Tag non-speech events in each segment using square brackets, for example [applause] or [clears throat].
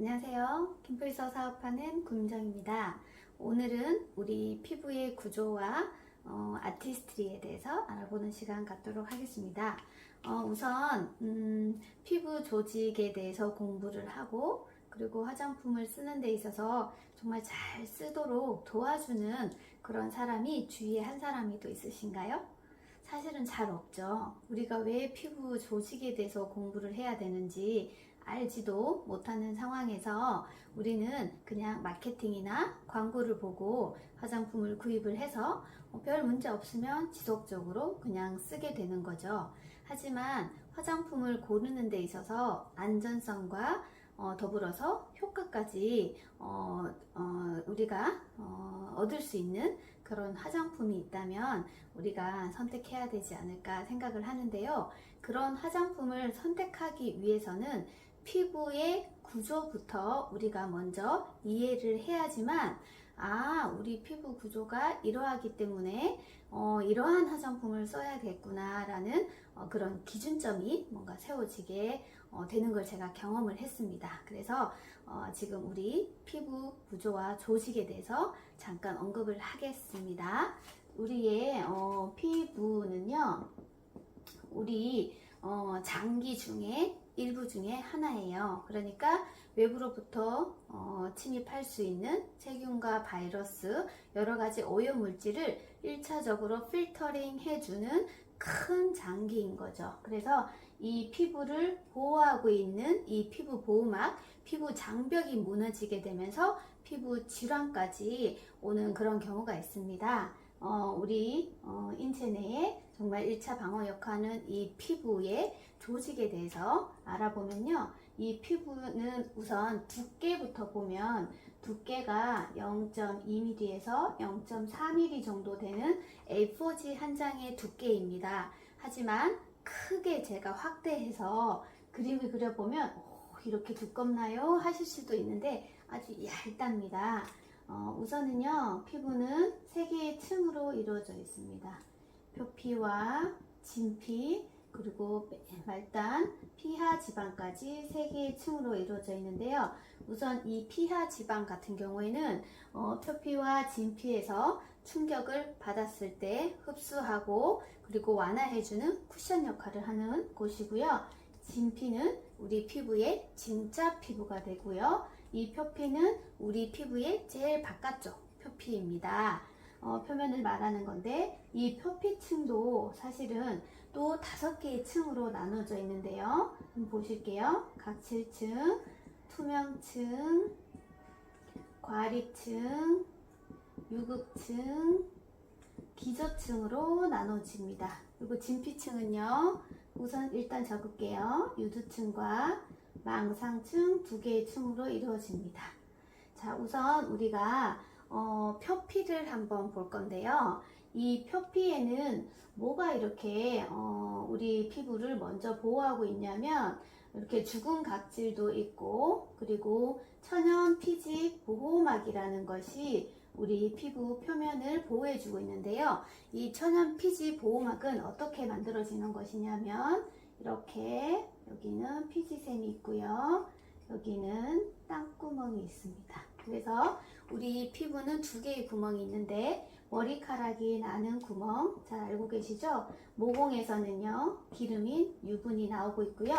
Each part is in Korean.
안녕하세요. 김프리서 사업하는 구민정입니다. 오늘은 우리 피부의 구조와 어, 아티스트리에 대해서 알아보는 시간 갖도록 하겠습니다. 어, 우선 음, 피부 조직에 대해서 공부를 하고 그리고 화장품을 쓰는 데 있어서 정말 잘 쓰도록 도와주는 그런 사람이 주위에 한 사람이 또 있으신가요? 사실은 잘 없죠. 우리가 왜 피부 조직에 대해서 공부를 해야 되는지 알지도 못하는 상황에서 우리는 그냥 마케팅이나 광고를 보고 화장품을 구입을 해서 어, 별 문제 없으면 지속적으로 그냥 쓰게 되는 거죠. 하지만 화장품을 고르는 데 있어서 안전성과 어, 더불어서 효과까지 어, 어, 우리가 어, 얻을 수 있는 그런 화장품이 있다면 우리가 선택해야 되지 않을까 생각을 하는데요. 그런 화장품을 선택하기 위해서는 피부의 구조부터 우리가 먼저 이해를 해야지만 아, 우리 피부 구조가 이러하기 때문에 어, 이러한 화장품을 써야겠구나 라는 어, 그런 기준점이 뭔가 세워지게 어, 되는 걸 제가 경험을 했습니다. 그래서 어, 지금 우리 피부 구조와 조직에 대해서 잠깐 언급을 하겠습니다. 우리의 어, 피부는요, 우리 어, 장기 중에 일부 중에 하나예요. 그러니까 외부로부터 어, 침입할 수 있는 세균과 바이러스, 여러 가지 오염 물질을 1차적으로 필터링 해주는 큰 장기인 거죠. 그래서 이 피부를 보호하고 있는 이 피부 보호막, 피부 장벽이 무너지게 되면서 피부 질환까지 오는 그런 경우가 있습니다. 어, 우리 어, 인체 내에 정말 1차 방어 역할하는 이 피부의 조직에 대해서 알아보면요. 이 피부는 우선 두께부터 보면 두께가 0.2mm에서 0.4mm 정도 되는 A4지 한 장의 두께입니다. 하지만 크게 제가 확대해서 그림을 그려보면 오, 이렇게 두껍나요? 하실 수도 있는데 아주 얇답니다. 어, 우선은요, 피부는 세 개의 층으로 이루어져 있습니다. 표피와 진피, 그리고 말단, 피하 지방까지 세 개의 층으로 이루어져 있는데요. 우선 이 피하 지방 같은 경우에는 어, 표피와 진피에서 충격을 받았을 때 흡수하고 그리고 완화해주는 쿠션 역할을 하는 곳이고요. 진피는 우리 피부의 진짜 피부가 되고요. 이 표피는 우리 피부의 제일 바깥쪽 표피입니다. 어, 표면을 말하는 건데 이 표피층도 사실은 또 다섯 개의 층으로 나눠져 있는데요. 한번 보실게요. 각질층, 투명층, 과립층, 유극층, 기저층으로 나눠집니다. 그리고 진피층은요. 우선 일단 적을게요. 유두층과 망상층 두 개의 층으로 이루어집니다. 자, 우선 우리가 어, 표피를 한번 볼 건데요. 이 표피에는 뭐가 이렇게 어, 우리 피부를 먼저 보호하고 있냐면 이렇게 죽은 각질도 있고 그리고 천연 피지 보호막이라는 것이 우리 피부 표면을 보호해주고 있는데요. 이 천연 피지 보호막은 어떻게 만들어지는 것이냐면 이렇게 여기는 피지샘이 있고요. 여기는 땅구멍이 있습니다. 그래서 우리 피부는 두 개의 구멍이 있는데 머리카락이 나는 구멍 잘 알고 계시죠? 모공에서는요 기름인 유분이 나오고 있고요.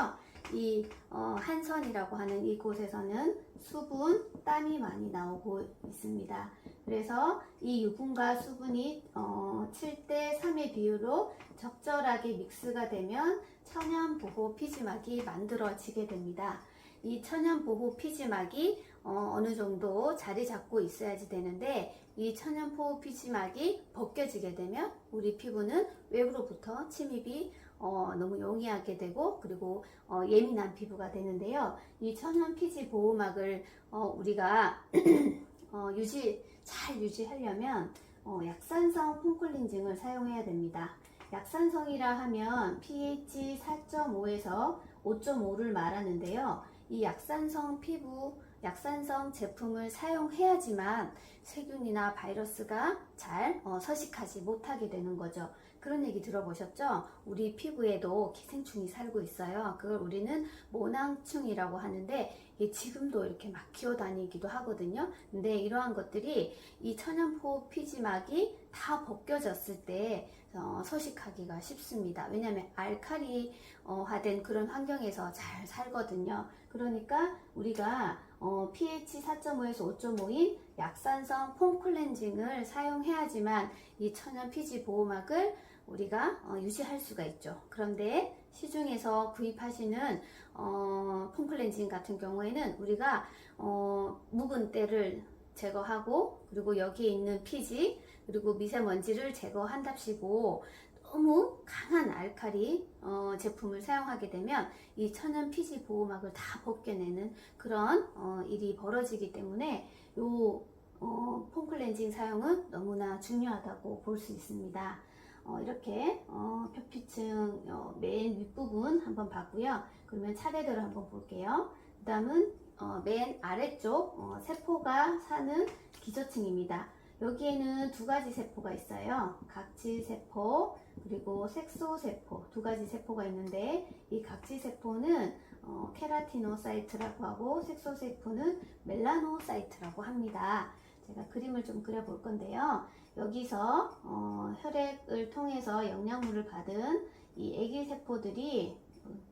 이 어, 한선이라고 하는 이곳에서는 수분, 땀이 많이 나오고 있습니다. 그래서 이 유분과 수분이 어, 7대 3의 비율로 적절하게 믹스가 되면 천연 보호 피지막이 만들어지게 됩니다. 이 천연 보호 피지막이 어, 느 정도 자리 잡고 있어야지 되는데 이 천연 보호 피지막이 벗겨지게 되면 우리 피부는 외부로부터 침입이 어, 너무 용이하게 되고 그리고 어, 예민한 피부가 되는데요. 이 천연 피지 보호막을 어, 우리가 [clears throat] 어, 유지 잘 유지하려면 어, 약산성 폼클린징을 사용해야 됩니다. 약산성이라 하면 pH 4.5에서 5.5를 말하는데요. 이 약산성 피부, 약산성 제품을 사용해야지만 세균이나 바이러스가 잘 어, 서식하지 못하게 되는 거죠. 그런 얘기 들어보셨죠? 우리 피부에도 기생충이 살고 있어요. 그걸 우리는 모낭충이라고 하는데 지금도 이렇게 막 기어다니기도 하거든요. 근데 이러한 것들이 이 천연포 피지막이 다 벗겨졌을 때 어, 서식하기가 쉽습니다. 왜냐하면 알카리화된 그런 환경에서 잘 살거든요. 그러니까 우리가 어, pH 4.5에서 5.5인 약산성 폼 클렌징을 사용해야지만 이 천연 피지 보호막을 우리가 어, 유지할 수가 있죠. 그런데 시중에서 구입하시는 어, 폼 클렌징 같은 경우에는 우리가 어, 묵은 때를 제거하고 그리고 여기에 있는 피지 그리고 미세먼지를 제거한답시고 너무 강한 알칼리 어, 제품을 사용하게 되면 이 천연 피지 보호막을 다 벗겨내는 그런 어, 일이 벌어지기 때문에 요 어, 폼 클렌징 사용은 너무나 중요하다고 볼 수 있습니다. 어, 이렇게 어, 표피층 어, 맨 윗부분 한번 봤고요. 그러면 차례대로 한번 볼게요. 그 다음은 어, 맨 아래쪽 어, 세포가 사는 기저층입니다. 여기에는 두 가지 세포가 있어요. 각질세포 그리고 색소세포 두 가지 세포가 있는데 이 각질세포는 어, 케라티노사이트라고 하고 색소세포는 멜라노사이트라고 합니다. 제가 그림을 좀 그려볼 건데요. 여기서 어, 혈액을 통해서 영양분을 받은 이 애기 세포들이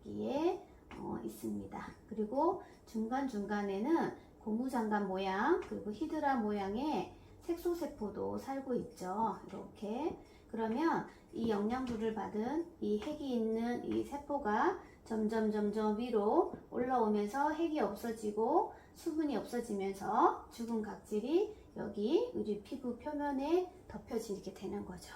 여기에 어, 있습니다. 그리고 중간 중간에는 고무장갑 모양 그리고 히드라 모양의 색소세포도 살고 있죠. 이렇게 그러면 이 영양분을 받은 이 핵이 있는 이 세포가 점점 점점 위로 올라오면서 핵이 없어지고 수분이 없어지면서 죽은 각질이 여기 우리 피부 표면에 덮여지게 되는 거죠.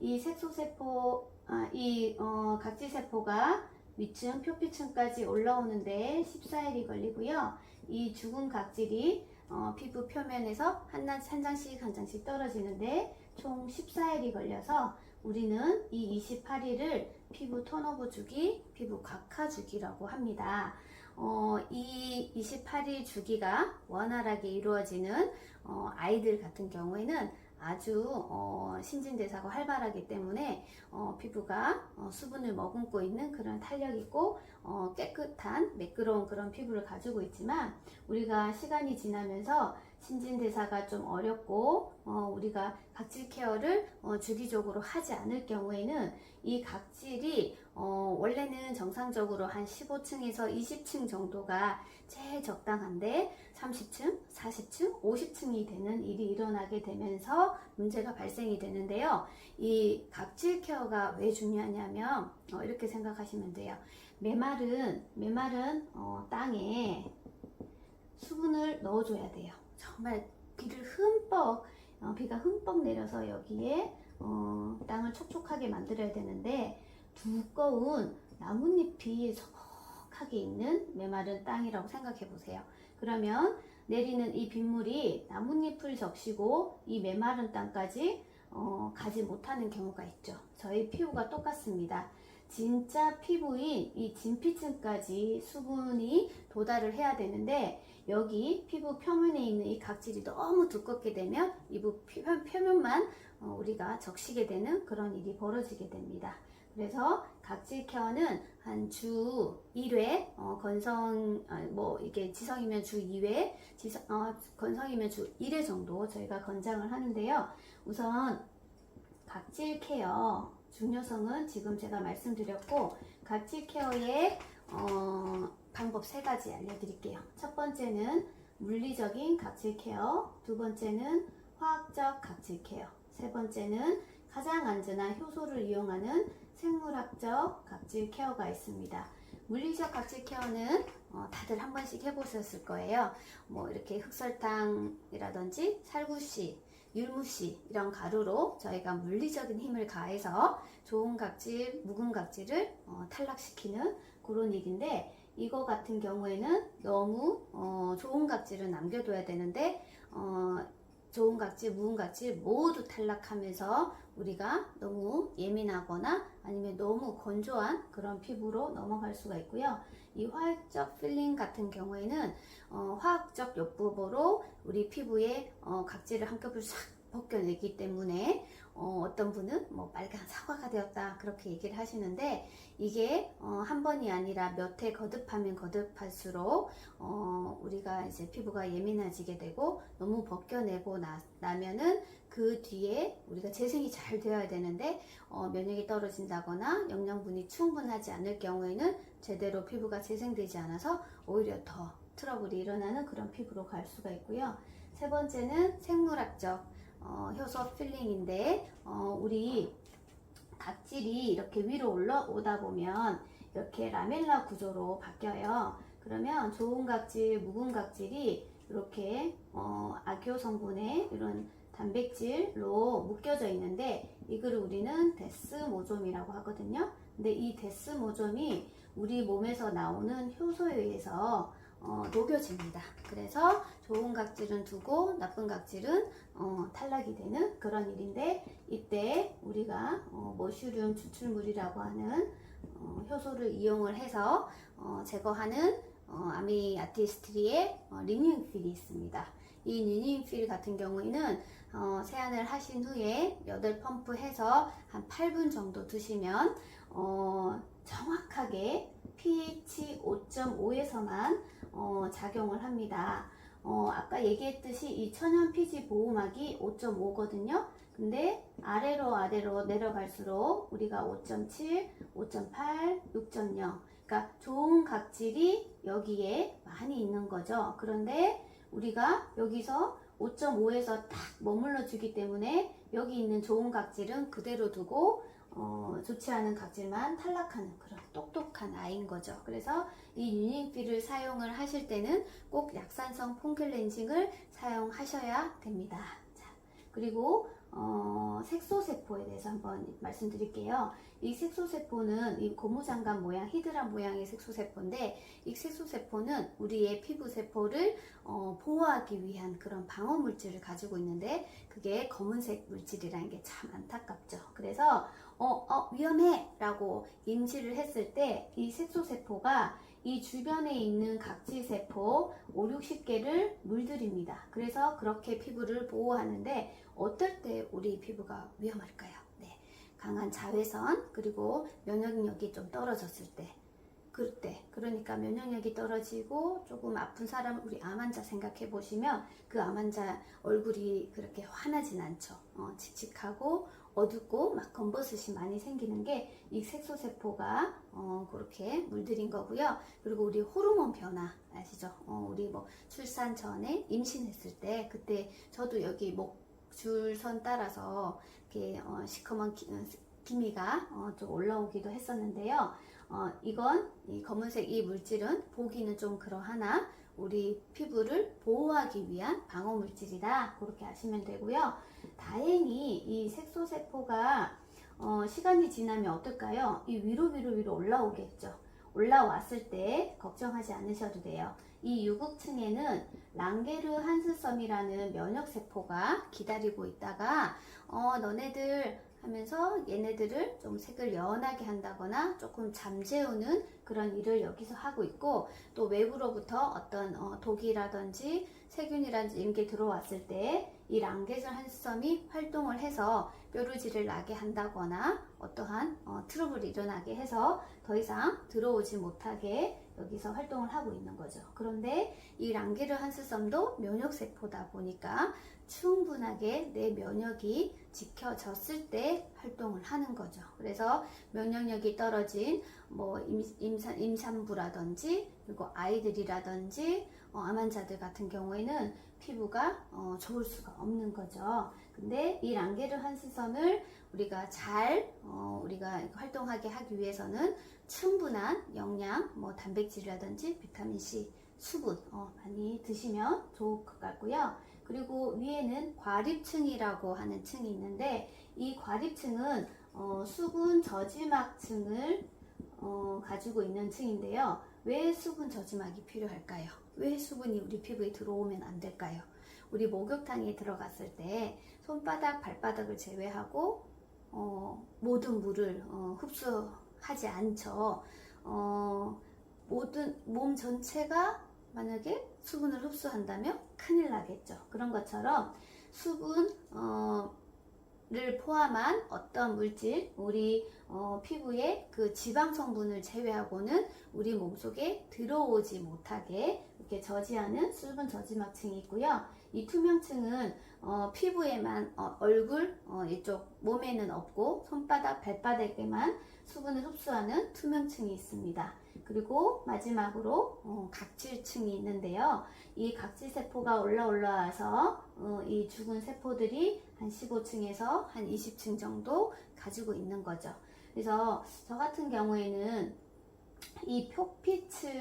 이 색소세포, 아, 이 어, 각질세포가 위층, 표피층까지 올라오는데 14일이 걸리고요. 이 죽은 각질이 어, 피부 표면에서 한, 단- 한 장씩 한 장씩 떨어지는데 총 14일이 걸려서 우리는 이 28일을 피부 톤오버 주기, 피부 각화 주기라고 합니다. 어, 이 28일 주기가 원활하게 이루어지는 어, 아이들 같은 경우에는 아주 어, 신진대사가 활발하기 때문에 어, 피부가 어, 수분을 머금고 있는 그런 탄력 있고 어, 깨끗한 매끄러운 그런 피부를 가지고 있지만 우리가 시간이 지나면서 신진대사가 좀 어렵고 어, 우리가 각질 케어를 어, 주기적으로 하지 않을 경우에는 이 각질이 어, 원래는 정상적으로 한 15층에서 20층 정도가 제일 적당한데 30층, 40층, 50층이 되는 일이 일어나게 되면서 문제가 발생이 되는데요. 이 각질 케어가 왜 중요하냐면 어, 이렇게 생각하시면 돼요. 메말은 메말은 어, 땅에 수분을 넣어줘야 돼요. 정말 비를 흠뻑 어, 비가 흠뻑 내려서 여기에 어, 땅을 촉촉하게 만들어야 되는데 두꺼운 나뭇잎이 소복하게 있는 메마른 땅이라고 생각해 보세요. 그러면 내리는 이 빗물이 나뭇잎을 적시고 이 메마른 땅까지 어, 가지 못하는 경우가 있죠. 저희 피부가 똑같습니다. 진짜 피부인 이 진피층까지 수분이 도달을 해야 되는데 여기 피부 표면에 있는 이 각질이 너무 두껍게 되면 표- 표면만 어, 우리가 적시게 되는 그런 일이 벌어지게 됩니다. 그래서 각질 케어는 한 주 1회, 어, 건성, 아, 뭐, 이게 지성이면 주 2회, 지성, 어, 건성이면 주 1회 정도 저희가 권장을 하는데요. 우선 각질 케어 중요성은 지금 제가 말씀드렸고, 각질 케어의 어, 방법 세 가지 알려드릴게요. 첫 번째는 물리적인 각질 케어, 두 번째는 화학적 각질 케어, 세 번째는 가장 안전한 효소를 이용하는 생물학적 각질 케어가 있습니다. 물리적 각질 케어는 어, 다들 한 번씩 해보셨을 거예요. 뭐 이렇게 흑설탕이라든지 살구씨, 율무씨 이런 가루로 저희가 물리적인 힘을 가해서 좋은 각질, 묵은 각질을 어, 탈락시키는 그런 일인데 이거 같은 경우에는 너무 어, 좋은 각질을 남겨둬야 되는데 어, 좋은 각질, 묵은 각질 모두 탈락하면서 우리가 너무 예민하거나 아니면 너무 건조한 그런 피부로 넘어갈 수가 있고요. 이 화학적 필링 같은 경우에는 어, 화학적 요법으로 우리 피부에 어, 각질을 한꺼번에 싹 벗겨내기 때문에 어, 떤 분은 뭐 빨간 사과가 되었다 그렇게 얘기를 하시는데 이게 어, 한 번이 아니라 몇회 거듭하면 거듭할수록 어, 우리가 이제 피부가 예민해지게 되고 너무 벗겨내고 나, 나면은 그 뒤에 우리가 재생이 잘 되어야 되는데 어, 면역이 떨어진다거나 영양분이 충분하지 않을 경우에는 제대로 피부가 재생되지 않아서 오히려 더 트러블이 일어나는 그런 피부로 갈 수가 있고요. 세 번째는 생물학적 어, 효소 필링인데 어, 우리 각질이 이렇게 위로 올라오다 보면 이렇게 라멜라 구조로 바뀌어요. 그러면 좋은 각질, 묵은 각질이 이렇게 어, 악효 성분의 이런 단백질로 묶여져 있는데 이거를 우리는 데스모좀이라고 하거든요. 근데 이 데스모좀이 우리 몸에서 나오는 효소에 의해서 어, 녹여집니다. 그래서 좋은 각질은 두고 나쁜 각질은 어, 탈락이 되는 그런 일인데 이때 우리가 어, 머슈룸 추출물이라고 하는 어, 효소를 이용을 해서 어, 제거하는 어, 아미 아티스트리의 어, 리닝필이 있습니다. 이 리닝필 같은 경우에는 어, 세안을 하신 후에 8펌프 해서 한 8분 정도 두시면 어, 정확하게 pH 5.5에서만 어, 작용을 합니다. 어, 아까 얘기했듯이 이 천연 피지 보호막이 5.5거든요. 근데 아래로 아래로 내려갈수록 우리가 5.7, 5.8, 6.0 그러니까 좋은 각질이 여기에 많이 있는 거죠. 그런데 우리가 여기서 5.5에서 딱 머물러 주기 때문에 여기 있는 좋은 각질은 그대로 두고 어, 좋지 않은 각질만 탈락하는 그런 똑똑한 아이인 거죠. 그래서 이 유닝필을 사용을 하실 때는 꼭 약산성 폼클렌징을 사용하셔야 됩니다. 자, 그리고 어, 색소세포에 대해서 한번 말씀드릴게요. 이 색소세포는 이 고무장갑 모양, 히드라 모양의 색소세포인데 이 색소세포는 우리의 피부세포를 어, 보호하기 위한 그런 방어 물질을 가지고 있는데 그게 검은색 물질이라는 게 참 안타깝죠. 그래서 어, 어, 위험해! 라고 인지를 했을 때 이 색소세포가 이 주변에 있는 각질세포 5, 60개를 물들입니다. 그래서 그렇게 피부를 보호하는데 어떨 때 우리 피부가 위험할까요? 네. 강한 자외선, 그리고 면역력이 좀 떨어졌을 때. 그때 그러니까 면역력이 떨어지고 조금 아픈 사람 우리 암 환자 생각해 보시면 그 암 환자 얼굴이 그렇게 환하진 않죠. 어, 칙칙하고 어둡고 막 검버섯이 많이 생기는 게 이 색소세포가 어, 그렇게 물들인 거고요. 그리고 우리 호르몬 변화 아시죠? 어, 우리 뭐 출산 전에 임신했을 때 그때 저도 여기 목 줄선 따라서 이렇게 어, 시커먼 기, 어, 기미가 어, 좀 올라오기도 했었는데요. 어, 이건 이 검은색 이 물질은 보기는 좀 그러하나 우리 피부를 보호하기 위한 방어 물질이다 그렇게 아시면 되고요. 다행히 이 색소세포가 어, 시간이 지나면 어떨까요? 이 위로 위로 위로 올라오겠죠. 올라왔을 때 걱정하지 않으셔도 돼요. 이 유국층에는 랑게르 한스섬이라는 면역세포가 기다리고 있다가 어, 너네들 하면서 얘네들을 좀 색을 연하게 한다거나 조금 잠재우는 그런 일을 여기서 하고 있고 또 외부로부터 어떤 어, 독이라든지 세균이라든지 이런 게 들어왔을 때 이 랑게르 한스섬이 활동을 해서 뾰루지를 나게 한다거나 어떠한 어, 트러블이 일어나게 해서 더 이상 들어오지 못하게 여기서 활동을 하고 있는 거죠. 그런데 이 랑게르 한스섬도 면역세포다 보니까 충분하게 내 면역이 지켜졌을 때 활동을 하는 거죠. 그래서 면역력이 떨어진 뭐 임, 임산, 임산부라든지 그리고 아이들이라든지 어, 암 환자들 같은 경우에는 피부가 어, 좋을 수가 없는 거죠. 근데 이 랑게르 한스섬을 우리가 잘 어, 우리가 활동하게 하기 위해서는 충분한 영양, 뭐 단백질이라든지 비타민 C, 수분 어, 많이 드시면 좋을 것 같고요. 그리고 위에는 과립층이라고 하는 층이 있는데 이 과립층은 어, 수분 저지막층을 어, 가지고 있는 층인데요. 왜 수분 저지막이 필요할까요? 왜 수분이 우리 피부에 들어오면 안 될까요? 우리 목욕탕에 들어갔을 때 손바닥, 발바닥을 제외하고 어, 모든 물을 어, 흡수하지 않죠. 어, 모든 몸 전체가 만약에 수분을 흡수한다면 큰일 나겠죠. 그런 것처럼 수분 어, 를 포함한 어떤 물질, 우리 어, 피부의 그 지방 성분을 제외하고는 우리 몸속에 들어오지 못하게 이렇게 저지하는 수분 저지막층이 있고요. 이 투명층은 어, 피부에만 어, 얼굴 어, 이쪽 몸에는 없고 손바닥, 발바닥에만 수분을 흡수하는 투명층이 있습니다. 그리고 마지막으로 어, 각질층이 있는데요. 이 각질 세포가 올라 올라와서 어, 이 죽은 세포들이 한 15층에서 한 20층 정도 가지고 있는 거죠. 그래서 저 같은 경우에는 이 표피층에서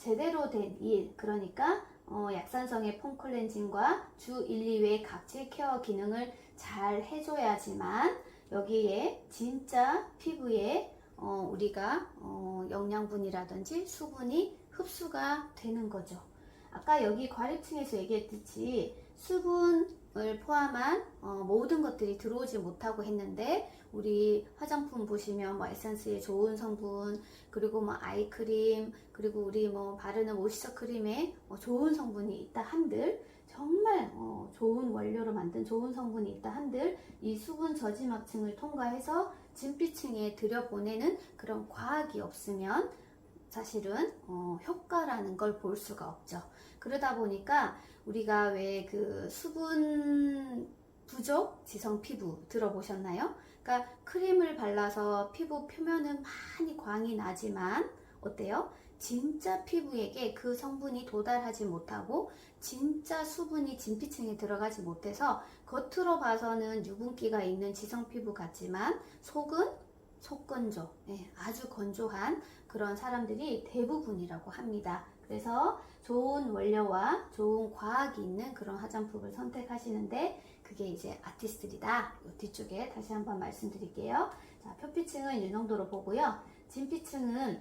제대로 된 일, 그러니까 어, 약산성의 폼 클렌징과 주 1, 2회 각질 케어 기능을 잘 해줘야지만 여기에 진짜 피부에 어, 우리가 어, 영양분이라든지 수분이 흡수가 되는 거죠. 아까 여기 과립층에서 얘기했듯이 수분 을 포함한 어, 모든 것들이 들어오지 못하고 했는데 우리 화장품 보시면 뭐 에센스에 좋은 성분 그리고 뭐 아이크림 그리고 우리 뭐 바르는 모이스처 크림에 어, 좋은 성분이 있다 한들 정말 어, 좋은 원료로 만든 좋은 성분이 있다 한들 이 수분 저지막층을 통과해서 진피층에 들여보내는 그런 과학이 없으면 사실은 어, 효과라는 걸 볼 수가 없죠. 그러다 보니까 우리가 왜 그 수분 부족 지성 피부 들어보셨나요? 그러니까 크림을 발라서 피부 표면은 많이 광이 나지만 어때요? 진짜 피부에게 그 성분이 도달하지 못하고 진짜 수분이 진피층에 들어가지 못해서 겉으로 봐서는 유분기가 있는 지성 피부 같지만 속은 속건조, 예, 아주 건조한 그런 사람들이 대부분이라고 합니다. 그래서 좋은 원료와 좋은 과학이 있는 그런 화장품을 선택하시는데 그게 이제 아티스트리다. 이 뒤쪽에 다시 한번 말씀드릴게요. 자, 표피층은 이 정도로 보고요. 진피층은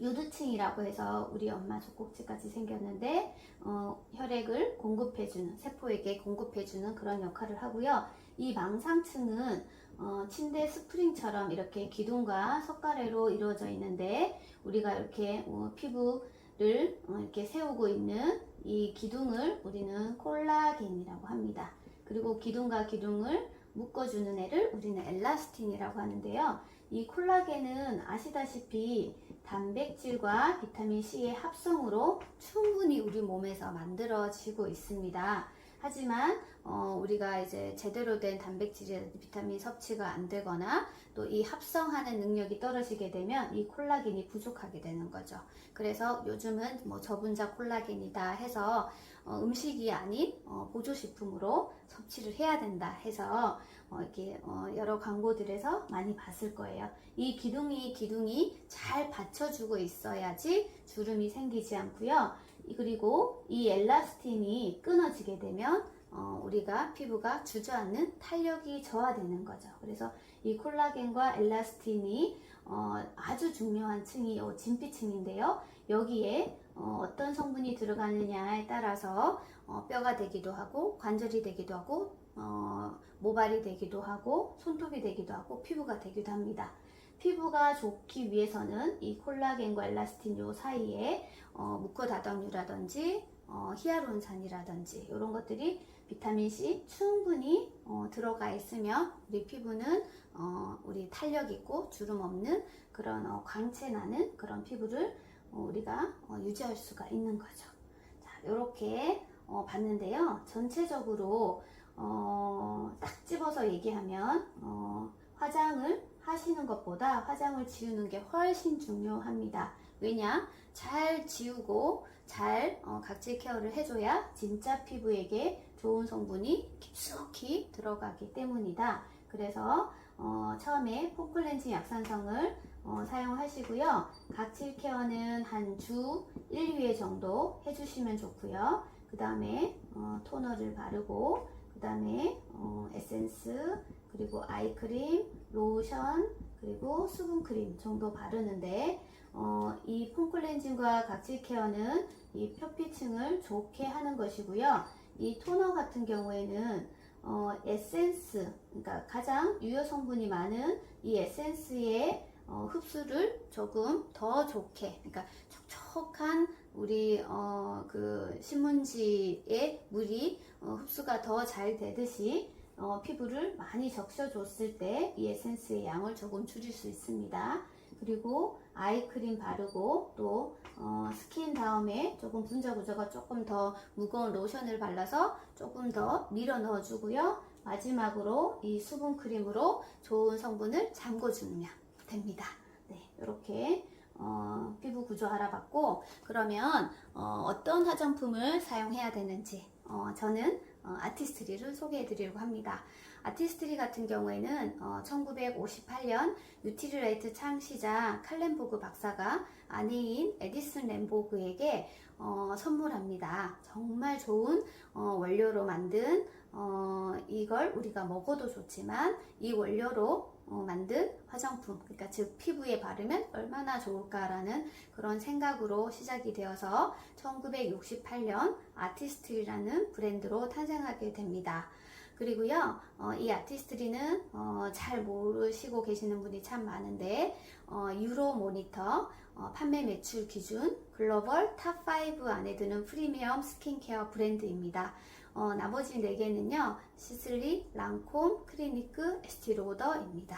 유두층이라고 해서 우리 엄마 젖꼭지까지 생겼는데 어, 혈액을 공급해주는 세포에게 공급해주는 그런 역할을 하고요. 이 망상층은 어, 침대 스프링처럼 이렇게 기둥과 석가래로 이루어져 있는데 우리가 이렇게 어, 피부를 어, 이렇게 세우고 있는 이 기둥을 우리는 콜라겐이라고 합니다. 그리고 기둥과 기둥을 묶어주는 애를 우리는 엘라스틴이라고 하는데요. 이 콜라겐은 아시다시피 단백질과 비타민 C의 합성으로 충분히 우리 몸에서 만들어지고 있습니다. 하지만 어, 우리가 이제 제대로 된 단백질이라든지 비타민 섭취가 안 되거나 또 이 합성하는 능력이 떨어지게 되면 이 콜라겐이 부족하게 되는 거죠. 그래서 요즘은 뭐 저분자 콜라겐이다 해서 어, 음식이 아닌 어, 보조식품으로 섭취를 해야 된다 해서 어, 이렇게 어, 여러 광고들에서 많이 봤을 거예요. 이 기둥이 기둥이 잘 받쳐주고 있어야지 주름이 생기지 않고요. 이- 그리고 이 엘라스틴이 끊어지게 되면 어, 우리가 피부가 주저앉는 탄력이 저하되는 거죠. 그래서 이 콜라겐과 엘라스틴이 어, 아주 중요한 층이 요 진피층인데요. 여기에 어, 떤 성분이 들어가느냐에 따라서 어, 뼈가 되기도 하고 관절이 되기도 하고 어, 모발이 되기도 하고 손톱이 되기도 하고 피부가 되기도 합니다. 피부가 좋기 위해서는 이 콜라겐과 엘라스틴 요 사이에 어, 무코다덤유라든지 어, 히아루론산이라든지 이런 것들이 비타민 C 충분히 어, 들어가 있으면 우리 피부는 어, 우리 탄력 있고 주름 없는 그런 어, 광채 나는 그런 피부를 어, 우리가 어, 유지할 수가 있는 거죠. 자, 이렇게 어, 봤는데요. 전체적으로 어, 딱 집어서 얘기하면 어, 화장을 하시는 것보다 화장을 지우는 게 훨씬 중요합니다. 왜냐? 잘 지우고 잘 어, 각질 케어를 해줘야 진짜 피부에게 좋은 성분이 깊숙이 들어가기 때문이다. 그래서 어, 처음에 포클렌징 약산성을 어, 사용하시고요. 각질 케어는 한 주 1, 2회 정도 해주시면 좋고요. 그 다음에 어, 토너를 바르고 그 다음에 어, 에센스 그리고 아이크림, 로션 그리고 수분 크림 정도 바르는데 어, 이 폼클렌징과 각질 케어는 이 표피층을 좋게 하는 것이고요. 이 토너 같은 경우에는 어, 에센스, 그러니까 가장 유효 성분이 많은 이 에센스의 어, 흡수를 조금 더 좋게, 그러니까 촉촉한 우리 어, 그 신문지에 물이 어, 흡수가 더 잘 되듯이 어, 피부를 많이 적셔줬을 때 이 에센스의 양을 조금 줄일 수 있습니다. 그리고 아이크림 바르고 또 어, 스킨 다음에 조금 분자 구조가 조금 더 무거운 로션을 발라서 조금 더 밀어 넣어주고요. 마지막으로 이 수분 크림으로 좋은 성분을 잠궈주면 됩니다. 네, 이렇게 어, 피부 구조 알아봤고 그러면 어, 떤 화장품을 사용해야 되는지 어, 저는 어, 아티스트리를 소개해 드리려고 합니다. 아티스트리 같은 경우에는 어, 1958년 유티리라이트 창시자 칼렌보그 박사가 아내인 에디슨 램보그에게 어, 선물합니다. 정말 좋은 어, 원료로 만든 어, 이걸 우리가 먹어도 좋지만 이 원료로 어, 만든 화장품, 그러니까 즉 피부에 바르면 얼마나 좋을까라는 그런 생각으로 시작이 되어서 1968년 아티스트리라는 브랜드로 탄생하게 됩니다. 그리고요, 어, 이 아티스트리는 어, 잘 모르시고 계시는 분이 참 많은데 어, 유로 모니터 어, 판매 매출 기준 글로벌 탑5 안에 드는 프리미엄 스킨케어 브랜드입니다. 어, 나머지 4개는요, 시슬리, 랑콤, 크리니크, 에스티로더입니다.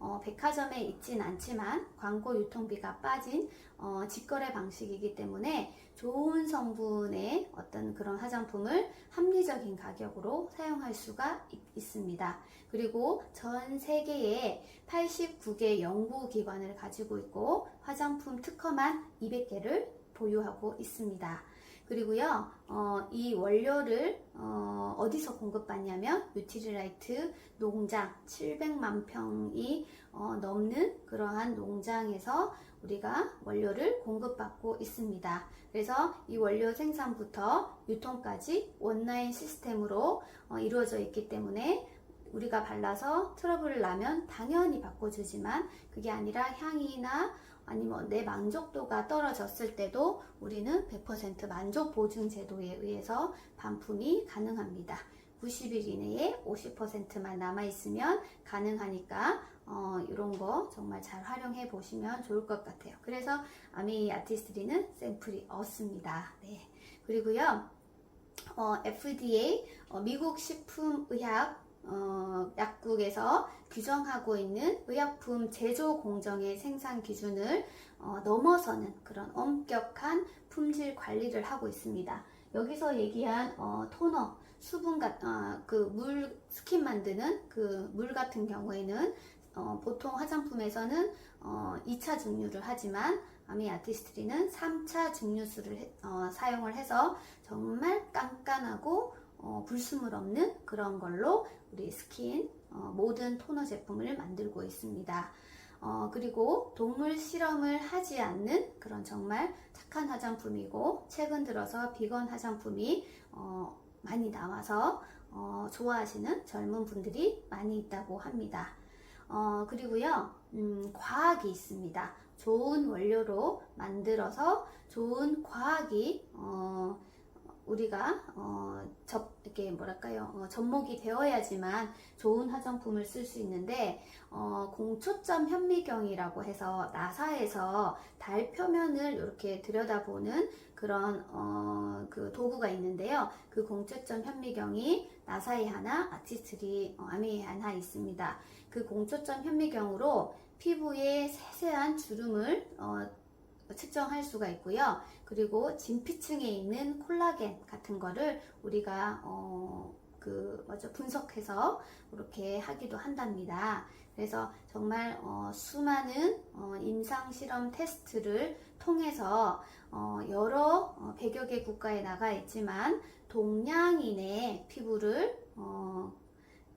어, 백화점에 있진 않지만 광고 유통비가 빠진 어, 직거래 방식이기 때문에 좋은 성분의 어떤 그런 화장품을 합리적인 가격으로 사용할 수가 있, 습니다 그리고 전 세계에 89개 연구기관을 가지고 있고 화장품 특허만 200개를 보유하고 있습니다. 그리고요, 어, 이 원료를 어, 디서 공급받냐면 유티리라이트 농장 700만 평이 어, 넘는 그러한 농장에서 우리가 원료를 공급받고 있습니다. 그래서 이 원료 생산부터 유통까지 원라인 시스템으로 어, 이루어져 있기 때문에 우리가 발라서 트러블을 나면 당연히 바꿔주지만 그게 아니라 향이나 아니면 내 만족도가 떨어졌을 때도 우리는 100% 만족 보증 제도에 의해서 반품이 가능합니다. 90일 이내에 50%만 남아 있으면 가능하니까 어, 이런 거 정말 잘 활용해 보시면 좋을 것 같아요. 그래서 아미 아티스트리는 샘플이 없습니다. 네. 그리고요, 어, FDA, 어, 미국 식품의학 어, 약국에서 규정하고 있는 의약품 제조 공정의 생산 기준을 어, 넘어서는 그런 엄격한 품질 관리를 하고 있습니다. 여기서 얘기한 어, 토너, 수분 같, 아, 그물 스킨 만드는 그 물 같은 경우에는 어, 보통 화장품에서는 어, 2차 증류를 하지만 아미 아티스트리는 3차 증류수를 해- 어, 사용을 해서 정말 깐깐하고 어, 불순물 없는 그런 걸로 우리 스킨 어, 모든 토너 제품을 만들고 있습니다. 어, 그리고 동물 실험을 하지 않는 그런 정말 착한 화장품이고 최근 들어서 비건 화장품이 어, 많이 나와서 어, 좋아하시는 젊은 분들이 많이 있다고 합니다. 어, 그리고요, 음, 과학이 있습니다. 좋은 원료로 만들어서 좋은 과학이 어, 우리가 어, 접 이렇게 뭐랄까요 어, 접목이 되어야지만 좋은 화장품을 쓸 수 있는데 어, 공초점 현미경이라고 해서 나사에서 달 표면을 이렇게 들여다보는 그런 어, 그 도구가 있는데요. 그 공초점 현미경이 나사에 하나, 아티스트리 어, 아미에 하나 있습니다. 그 공초점 현미경으로 피부에 세세한 주름을 어, 측정할 수가 있고요. 그리고 진피층에 있는 콜라겐 같은 거를 우리가 어, 그 뭐죠 분석해서 이렇게 하기도 한답니다. 그래서 정말 어, 수많은 어, 임상 실험 테스트를 통해서 어, 여러 어, 100여 개 국가에 나가 있지만 동양인의 피부를 어,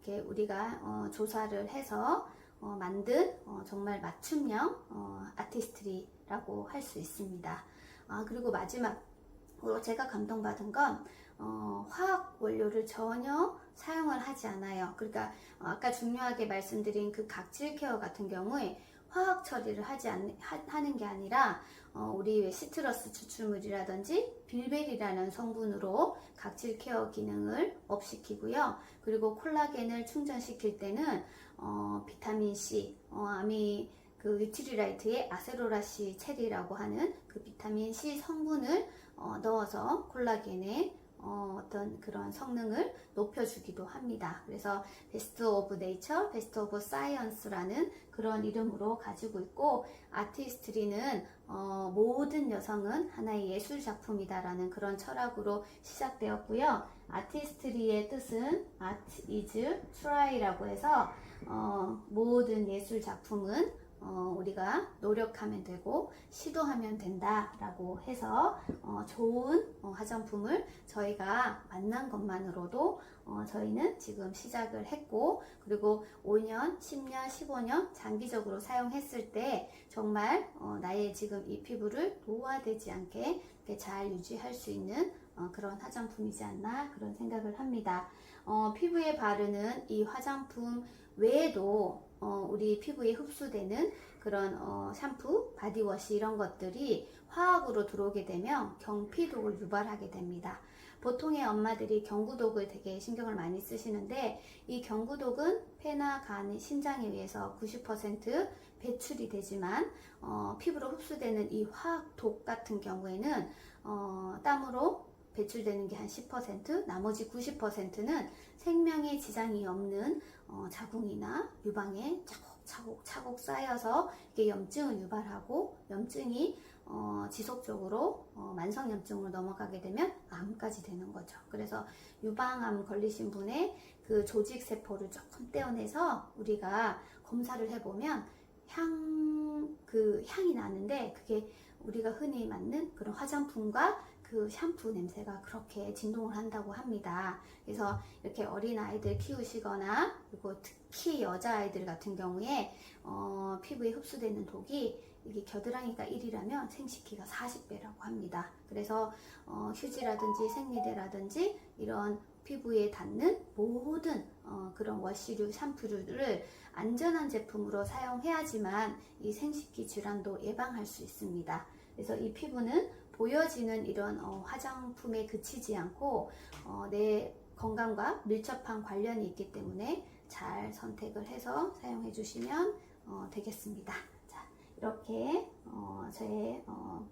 이렇게 우리가 어, 조사를 해서 어, 만든 어, 정말 맞춤형 어, 아티스트리 라고 할 수 있습니다. 아, 그리고 마지막으로 제가 감동받은 건 어, 화학 원료를 전혀 사용을 하지 않아요. 그러니까 어, 아까 중요하게 말씀드린 그 각질 케어 같은 경우에 화학 처리를 하지 않, 하, 는게 아니라 어, 우리 왜 시트러스 추출물이라든지 빌베리라는 성분으로 각질 케어 기능을 업시키고요. 그리고 콜라겐을 충전시킬 때는 어, 비타민 C, 어, 아미 그 위트리라이트의 아세로라시 체리라고 하는 그 비타민 C 성분을 어, 넣어서 콜라겐의 어, 떤 그런 성능을 높여주기도 합니다. 그래서 베스트 오브 네이처, 베스트 오브 사이언스라는 그런 이름으로 가지고 있고 아티스트리는 어, 모든 여성은 하나의 예술 작품이다라는 그런 철학으로 시작되었고요. 아티스트리의 뜻은 art is try라고 해서 어, 모든 예술 작품은 어, 우리가 노력하면 되고 시도하면 된다라고 해서 어, 좋은 어, 화장품을 저희가 만난 것만으로도 어, 저희는 지금 시작을 했고 그리고 5년, 10년, 15년 장기적으로 사용했을 때 정말 어, 나의 지금 이 피부를 노화되지 않게 잘 유지할 수 있는 어, 그런 화장품이지 않나 그런 생각을 합니다. 어, 피부에 바르는 이 화장품 외에도 어, 우리 피부에 흡수되는 그런 어, 샴푸, 바디워시 이런 것들이 화학으로 들어오게 되면 경피독을 유발하게 됩니다. 보통의 엄마들이 경구독을 되게 신경을 많이 쓰시는데 이 경구독은 폐나 간, 신장에 의해서 90% 배출이 되지만 어, 피부로 흡수되는 이 화학독 같은 경우에는 어, 땀으로 배출되는 게 한 10%, 나머지 90%는 생명에 지장이 없는 어, 자궁이나 유방에 차곡차곡 차곡 쌓여서 이게 염증을 유발하고 염증이 어, 지속적으로 어, 만성염증으로 넘어가게 되면 암까지 되는 거죠. 그래서 유방암 걸리신 분의 그 조직 세포를 조금 떼어내서 우리가 검사를 해보면 향, 그 향이 나는데 그게 우리가 흔히 맞는 그런 화장품과 그 샴푸 냄새가 그렇게 진동을 한다고 합니다. 그래서 이렇게 어린 아이들 키우시거나 그리고 특히 여자 아이들 같은 경우에 어, 피부에 흡수되는 독이 이게 겨드랑이가 1이라면 생식기가 40배라고 합니다. 그래서 어, 휴지라든지 생리대라든지 이런 피부에 닿는 모든 어, 그런 워시류, 샴푸류를 안전한 제품으로 사용해야지만 이 생식기 질환도 예방할 수 있습니다. 그래서 이 피부는 보여지는 이런 어, 화장품에 그치지 않고 어, 내 건강과 밀접한 관련이 있기 때문에 잘 선택을 해서 사용해 주시면 어, 되겠습니다. 자, 이렇게 어, 저의 어,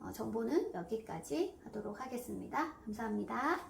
어, 정보는 여기까지 하도록 하겠습니다. 감사합니다.